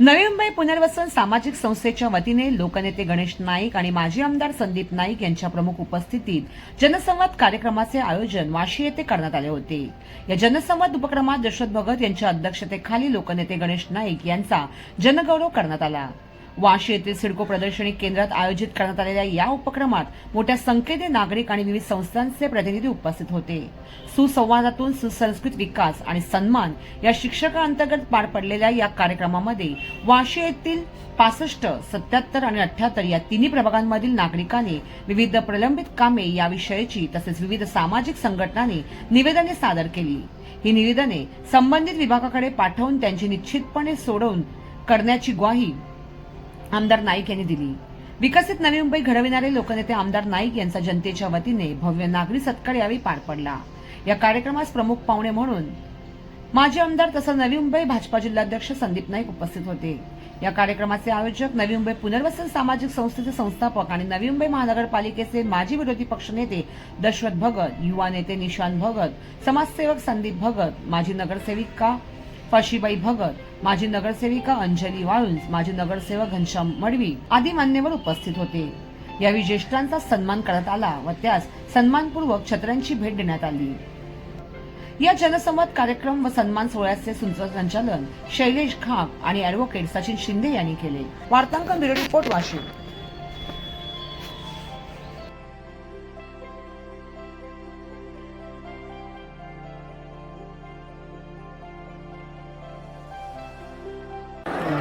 नवी मुंबई पुनर्वसन सामाजिक संस्थेच्या वतीने लोकनेते गणेश नाईक आणि माजी आमदार संदीप नाईक यांच्या प्रमुख उपस्थितीत जनसंवाद कार्यक्रमाचे आयोजन वाशी येथे करण्यात आले होते. या जनसंवाद उपक्रमात दशरथ भगत यांच्या अध्यक्षतेखाली लोकनेते गणेश नाईक यांचा जनगौरव करण्यात आला. वाशी येथील सिडको प्रदर्शनी केंद्रात आयोजित करण्यात आलेल्या या उपक्रमात मोठ्या संख्येने नागरिक आणि विविध संस्थांचे प्रतिनिधी उपस्थित होते. सुसंवादातून सुसंस्कृत विकास आणि सन्मान या शिक्षकांतर्गत पार पडलेल्या या कार्यक्रमामध्ये वाशी येथील पासष्ट सत्याहत्तर आणि अठ्याहत्तर या तिन्ही प्रभागांमधील नागरिकांनी विविध प्रलंबित कामे याविषयीची तसेच विविध सामाजिक संघटनांनी निवेदने सादर केली. ही निवेदने संबंधित विभागाकडे पाठवून त्यांची निश्चितपणे सोडवून करण्याची ग्वाही आमदार नाईक यांनी दिली. विकसित नवी मुंबई घडविणारे लोकनेते आमदार नाईक यांचा जनतेच्या वतीने भव्य नागरी सत्कार यावेळी पार पडला. या कार्यक्रमास प्रमुख पाहुणे म्हणून माजी आमदार तसंच नवी मुंबई भाजपा जिल्हाध्यक्ष संदीप नाईक उपस्थित होते. या कार्यक्रमाचे आयोजक नवी मुंबई पुनर्वसन सामाजिक संस्थेचे संस्थापक आणि नवी मुंबई महानगरपालिकेचे माजी विरोधी पक्षनेते दशरथ भगत युवा नेते निशांत भगत समाजसेवक संदीप भगत माजी नगरसेविका फशीबाई भगत माजी नगरसेविका अंजली वाळुंज माजी नगरसेवक घनश्याम मडवी आदी मान्यवर उपस्थित होते. यावेळी ज्येष्ठांचा सन्मान करण्यात आला व त्यास सन्मानपूर्वक छत्र्यांची भेट देण्यात आली. या जनसंवाद कार्यक्रम व सन्मान सोहळ्याचे संचालन शैलेश खाप आणि अॅडव्होकेट सचिन शिंदे यांनी केले. वार्तांकन ब्युरो रिपोर्ट वाशिम.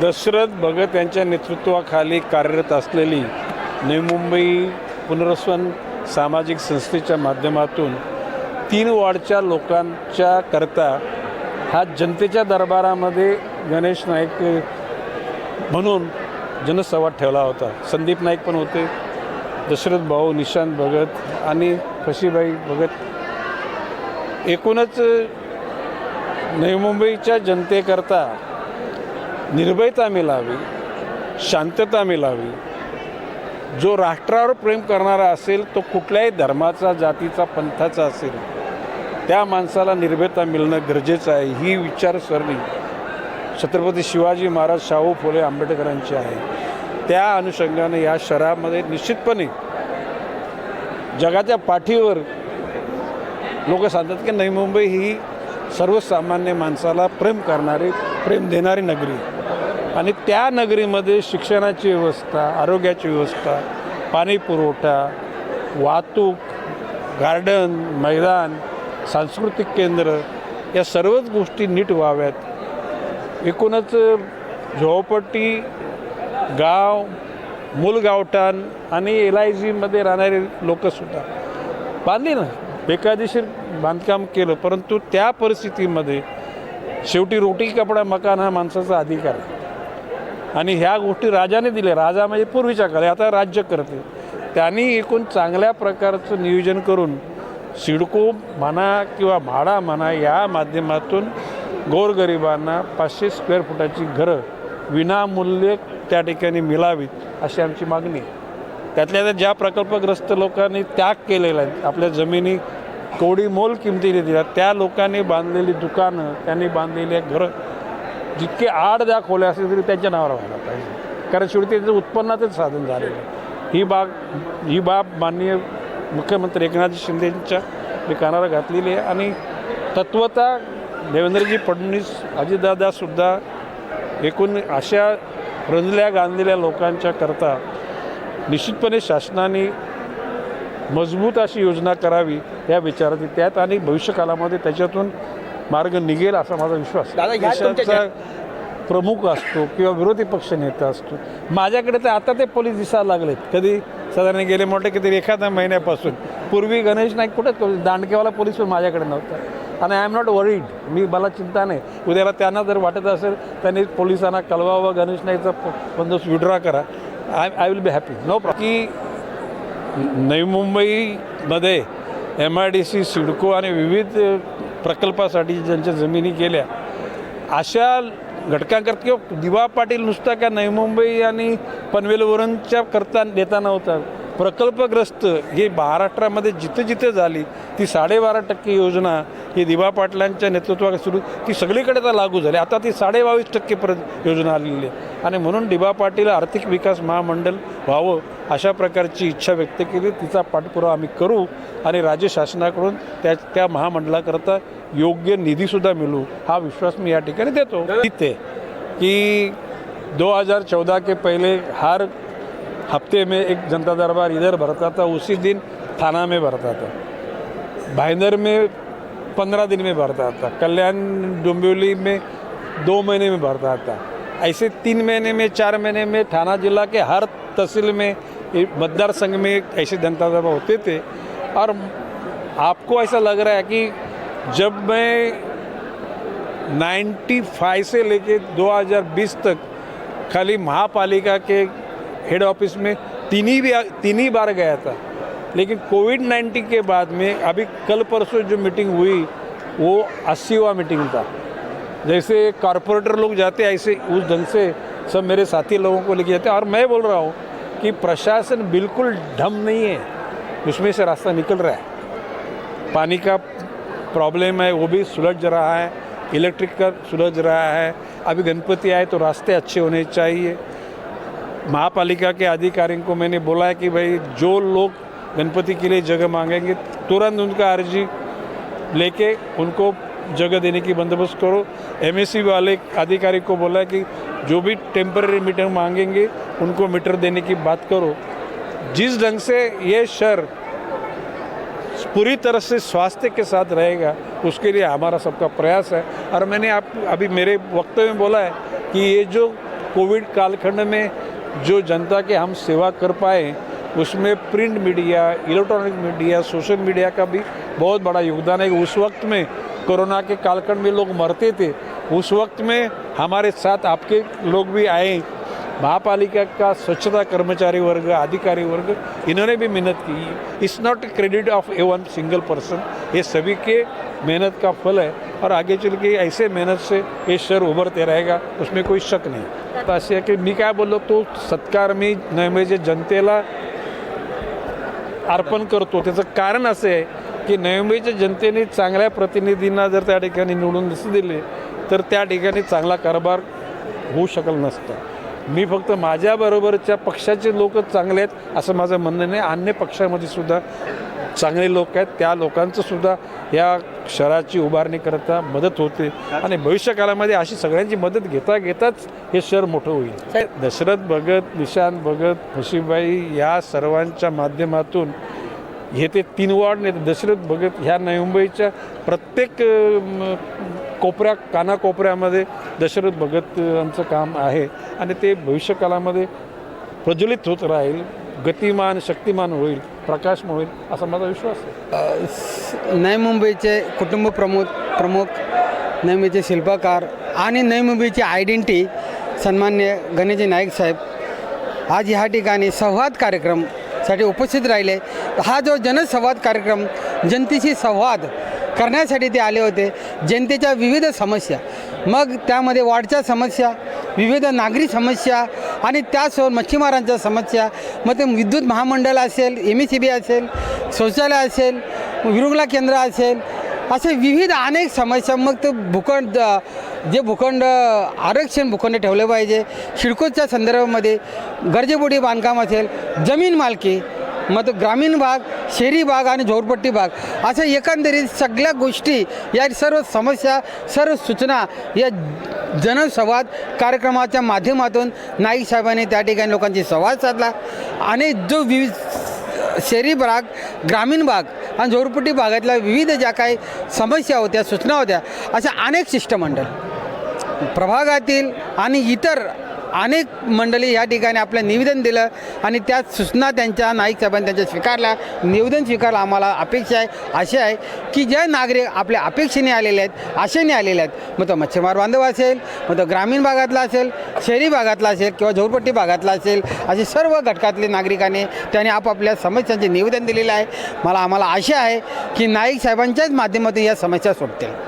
दशरथ भगत यांच्या नेतृत्वाखाली कार्यरत असलेली नवी मुंबई पुनर्वसन सामाजिक संस्थेच्या माध्यमातून तीन वार्डच्या लोकांच्या करता हा जनतेच्या दरबारामध्ये गणेश नाईक म्हणून जनसंवाद ठेवला होता. संदीप नाईक पण होते. दशरथ भाऊ निशांत भगत आणि फशीबाई भगत. एकूणच नवी मुंबईच्या जनतेकरता निर्भयता मिळावी शांतता मिळावी जो राष्ट्रावर प्रेम करणारा असेल तो कुठल्याही धर्माचा जातीचा पंथाचा असेल त्या माणसाला निर्भयता मिळणं गरजेचं आहे ही विचारसरणी छत्रपती शिवाजी महाराज शाहू फुले आंबेडकरांची आहे त्या अनुषंगाने या शहरामध्ये निश्चितपणे जगाच्या पाठीवर लोक सांगतात की नवी मुंबई ही सर्वसामान्य माणसाला प्रेम करणारी प्रेम देणारी नगरी आहे. आणि त्या नगरीमध्ये शिक्षणाची व्यवस्था आरोग्याची व्यवस्था पाणी पुरवठा वाहतूक गार्डन मैदान सांस्कृतिक केंद्र या सर्वच गोष्टी नीट व्हाव्यात. एकूणच झोपट्टी गाव मूलगावठाण आणि एल आय जीमध्ये राहणारे लोकसुद्धा. बांधली ना? बेकायदेशीर बांधकाम केलं परंतु त्या परिस्थितीमध्ये शेवटी रोटी कपडा मकान हा माणसाचा अधिकार आहे. आणि ह्या गोष्टी राजाने दिल्या. राजा म्हणजे पूर्वीच्या काळी आता राज्य करते. त्यांनी एकूण चांगल्या प्रकारचं नियोजन करून सिडको म्हणा किंवा भाडा म्हणा या माध्यमातून गोरगरिबांना पाचशे स्क्वेअर फुटाची घरं विनामूल्य त्या ठिकाणी मिळावीत अशी आमची मागणी आहे. त्यातल्या त्या ज्या प्रकल्पग्रस्त लोकांनी त्याग केलेला आहे आपल्या जमिनी कोडी मोल किमतीने दिल्या त्या लोकांनी बांधलेली दुकानं त्यांनी बांधलेली घरं जितके आड द्या खोल्या असतील तरी त्यांच्या नावावर व्हायला पाहिजे. कारण शेवटी त्याचं उत्पन्नाचंच साधन झालेलं आहे. ही बाग ही बाब माननीय मुख्यमंत्री एकनाथ शिंदेंच्या मी कानाला घातलेली आहे. आणि तत्वता देवेंद्रजी फडणवीस अजितदादासुद्धा एकूण अशा रंजल्या गांधलेल्या लोकांच्या करता निश्चितपणे शासनाने मजबूत अशी योजना करावी या विचारात त्यात आणि भविष्यकालामध्ये त्याच्यातून मार्ग निघेल असा माझा विश्वास. देशाचा प्रमुख असतो किंवा विरोधी पक्ष नेता असतो. माझ्याकडे तर आता ते पोलीस दिसायला लागलेत. कधी साधारण गेले मोठे किती एखाद्या महिन्यापासून. पूर्वी गणेश नाईक कुठे दांडकेवाला पोलीस पण माझ्याकडे नव्हता. आणि आय एम नॉट वरीड मी मला चिंता नाही. उद्याला त्यांना जर वाटत असेल त्यांनी पोलिसांना कळवावं गणेश नाईकचा बंदोबस्त विड्रॉ करा. I I will be happy no pro की नवी मुंबईमध्ये M I D C CIDCO आणि विविध प्रकल्पासाठी ज्यांच्या जमिनी गेल्या अशा घटकांकरता किंवा दिवा पाटील नुसता का नवी मुंबई आणि पनवेलवरूनच्या करता देता नव्हता. प्रकल्पग्रस्त हे महाराष्ट्रामध्ये जिथं जिथं झाली ती साडेबारा टक्के योजना ही दिवा पाटलांच्या नेतृत्वाकडे सुरू ती सगळीकडे आता लागू झाली. आता ती साडेबावीस टक्केपर्यंत योजना आलेली आहे. आणि म्हणून डिबा पाटील आर्थिक विकास महामंडळ व्हावं अशा प्रकारची इच्छा व्यक्त केली. तिचा पाठपुरावा आम्ही करू आणि राज्य शासनाकडून त्या त्या महामंडळाकरता योग्य निधीसुद्धा मिळू हा विश्वास मी या ठिकाणी देतो. तिथे कि 2014 के पहले हर हफ्ते में एक जनता दरबार इधर भरता था उसी दिन थाना में भरता था। भाईंदर में पंद्रह दिन में भरता था। कल्याण डोंबिवली में दो महीने में भरता था। ऐसे तीन महीने में, चार महीने में थाना जिला के हर तहसील में मतदार संघ में ऐसे जनता दरबार होते थे। और आपको ऐसा लग रहा है कि जब मैं 95 से लेके 2020 तक खाली महापालिका के हेड ऑफ़िस में तीन ही तीन ही बार गया था, लेकिन कोविड 19 के बाद में अभी कल परसों जो मीटिंग हुई, वो अस्सीवा मीटिंग था। जैसे कॉरपोरेटर लोग जाते हैं, ऐसे उस ढंग से सब मेरे साथी लोगों को लेके जाते हैं। और मैं बोल रहा हूँ कि प्रशासन बिल्कुल ढम नहीं है। उसमें से रास्ता निकल रहा है। पानी का प्रॉब्लम है, वो भी सुलझ रहा है। इलेक्ट्रिक का सुलझ रहा है। अभी गणपति आए तो रास्ते अच्छे होने चाहिए। महापालिका के अधिकारियों को मैंने बोला है कि भाई, जो लोग गणपति के लिए जगह मांगेंगे, तुरंत उनका अर्जी लेके उनको जगह देने की बंदोबस्त करो। एमएससी वाले अधिकारी को बोला है कि जो भी टेम्पररी मीटर मांगेंगे, उनको मीटर देने की बात करो। जिस ढंग से ये शहर पूरी तरह से स्वास्थ्य के साथ रहेगा, उसके लिए हमारा सबका प्रयास है। और मैंने आप, अभी मेरे वक्तव्य में बोला है कि ये जो कोविड कालखंड में जो जनता के हम सेवा कर पाए, उसमें print media electronic media social media का भी बहुत बड़ा योगदान है। उस वक्त में कोरोना के कालखंड में लोग मरते थे। उस वक्त में हमारे साथ आपके लोग भी आए। महापालिका का स्वच्छता कर्मचारी वर्ग अधिकारी वर्ग इन्होंने भी मेहनत की। It's not credit of a one single person ये सभी के मेहनत का फल है। और आगे चल के ऐसे मेहनत से ये शहर उभरते रहेगा उसमें कोई शक नाही। तो असे आहे की मी काय बोललो तो सत्कार मी म्हणजे जनतेला अर्पण करतो। त्याचं कारण असं आहे की नवी जनतेने चांगल्या प्रतिनिधींना जर त्या ठिकाणी निवडून नसते दिले तर त्या ठिकाणी चांगला कारभार होऊ शकल नसतं. मी फक्त माझ्याबरोबरच्या पक्षाचे लोक चांगले आहेत असं माझं म्हणणं नाही. अन्य पक्षामध्ये सुद्धा चांगले लोक आहेत. त्या लोकांचं सुद्धा या शहराची उभारणी करता मदत होते. आणि भविष्यकाळामध्ये अशी सगळ्यांची मदत घेता घेताच हे शहर मोठं होईल. दशरथ भगत निशांत भगत खुशीबाई या सर्वांच्या माध्यमातून हे ते तीन वॉर्ड नाही दशरथ भगत ह्या नवी मुंबईच्या प्रत्येक कोपऱ्या कानाकोपऱ्यामध्ये दशरथ भगत यांचं काम आहे. आणि ते भविष्यकाळामध्ये प्रज्वलित होत राहील गतिमान शक्तिमान होईल प्रकाशमय होईल असा माझा विश्वास आहे. नवी मुंबईचे कुटुंब प्रमुख प्रमुख नवी मुंबईचे शिल्पकार आणि नवी मुंबईची आयडेंटिटी सन्मान्य गणेश नाईक साहेब. आज ह्या ठिकाणी संवाद कार्यक्रम साठी उपस्थित राहिले. हा जो जनसंवाद कार्यक्रम जनतेशी संवाद करण्यासाठी ते आले होते. जनतेच्या विविध समस्या मग त्यामध्ये वाढच्या समस्या विविध नागरी समस्या आणि त्यासोबत मच्छीमारांच्या समस्या मग ते विद्युत महामंडळ असेल एम ई सी बी असेल शौचालय असेल विरुंगला केंद्र असेल असे विविध अनेक समस्या मग ते भूखंड जे भूखंड आरक्षण भूखंड ठेवले पाहिजे. शिडकोच्या संदर्भामध्ये गरजेपोटी बांधकाम असेल जमीन मालकी मग तो ग्रामीण भाग शहरी भाग आणि झोरपट्टी भाग अशा एकंदरीत सगळ्या गोष्टी या सर्व समस्या सर्व सूचना या जनसंवाद कार्यक्रमाच्या माध्यमातून नाईक साहेबांनी त्या ठिकाणी लोकांशी संवाद साधला. आणि जो विविध शहरी भाग ग्रामीण भाग आणि झोरपट्टी भागातल्या विविध ज्या काही समस्या होत्या सूचना होत्या अशा अनेक शिष्टमंडळ प्रभागातील आणि इतर अनेक मंडळी या ठिकाणी आपलं निवेदन दिलं आणि त्या सूचना त्यांच्या नाईक साहेबांनी त्यांच्या स्वीकारल्या. निवेदन स्वीकारलं आम्हाला अपेक्षा आहे अशी आहे की जे नागरिक आपल्या अपेक्षेने आलेले आहेत आशेने आलेले आहेत मग तो मच्छीमार बांधव असेल मग तो ग्रामीण भागातला असेल शहरी भागातला असेल किंवा झोरपट्टी भागातला असेल असे सर्व घटकातले नागरिकांनी त्यांनी आपापल्या समस्यांचे निवेदन दिलेलं आहे. मला आम्हाला आशा आहे की नाईक साहेबांच्याच माध्यमातून या समस्या सुटतील